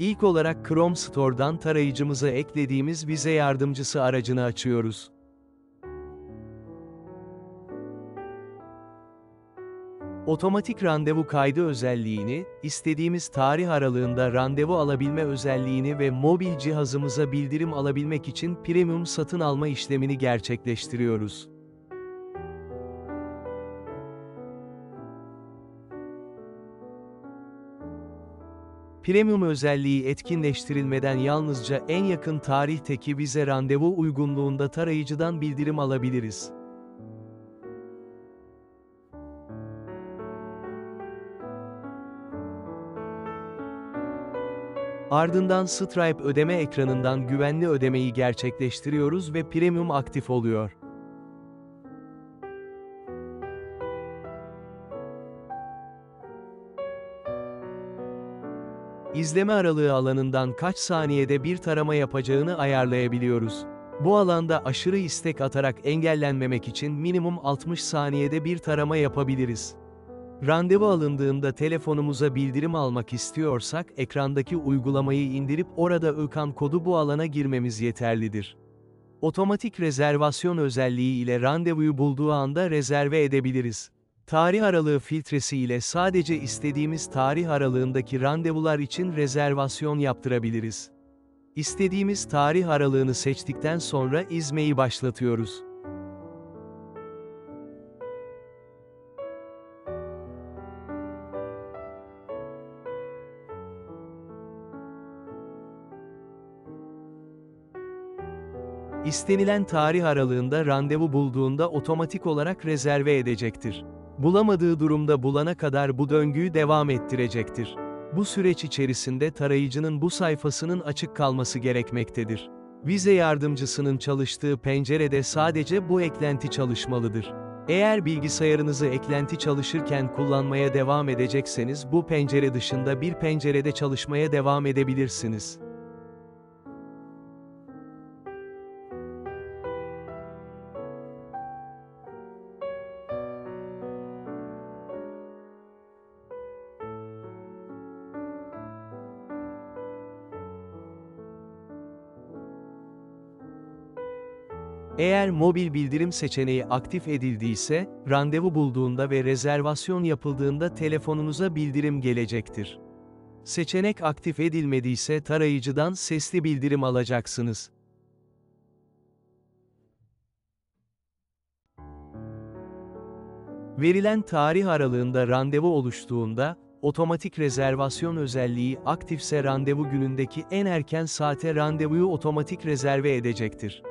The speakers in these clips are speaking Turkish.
İlk olarak Chrome Store'dan tarayıcımıza eklediğimiz vize yardımcısı aracını açıyoruz. Otomatik randevu kaydı özelliğini, istediğimiz tarih aralığında randevu alabilme özelliğini ve mobil cihazımıza bildirim alabilmek için premium satın alma işlemini gerçekleştiriyoruz. Premium özelliği etkinleştirilmeden yalnızca en yakın tarihteki vize randevu uygunluğunda tarayıcıdan bildirim alabiliriz. Ardından Stripe ödeme ekranından güvenli ödemeyi gerçekleştiriyoruz ve premium aktif oluyor. İzleme aralığı alanından kaç saniyede bir tarama yapacağını ayarlayabiliyoruz. Bu alanda aşırı istek atarak engellenmemek için minimum 60 saniyede bir tarama yapabiliriz. Randevu alındığında telefonumuza bildirim almak istiyorsak, ekrandaki uygulamayı indirip orada ÖKAN kodu bu alana girmemiz yeterlidir. Otomatik rezervasyon özelliği ile randevuyu bulduğu anda rezerve edebiliriz. Tarih aralığı filtresi ile sadece istediğimiz tarih aralığındaki randevular için rezervasyon yaptırabiliriz. İstediğimiz tarih aralığını seçtikten sonra izmeyi başlatıyoruz. İstenilen tarih aralığında randevu bulduğunda otomatik olarak rezerve edecektir. Bulamadığı durumda bulana kadar bu döngüyü devam ettirecektir. Bu süreç içerisinde tarayıcının bu sayfasının açık kalması gerekmektedir. Vize yardımcısının çalıştığı pencerede sadece bu eklenti çalışmalıdır. Eğer bilgisayarınızı eklenti çalışırken kullanmaya devam edecekseniz bu pencere dışında bir pencerede çalışmaya devam edebilirsiniz. Eğer mobil bildirim seçeneği aktif edildiyse, randevu bulduğunda ve rezervasyon yapıldığında telefonunuza bildirim gelecektir. Seçenek aktif edilmediyse tarayıcıdan sesli bildirim alacaksınız. Verilen tarih aralığında randevu oluştuğunda, otomatik rezervasyon özelliği aktifse randevu günündeki en erken saate randevuyu otomatik rezerve edecektir.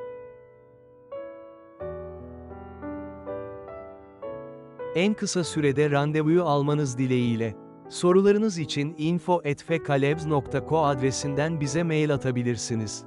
En kısa sürede randevuyu almanız dileğiyle. Sorularınız için info.fekalebs.co adresinden bize mail atabilirsiniz.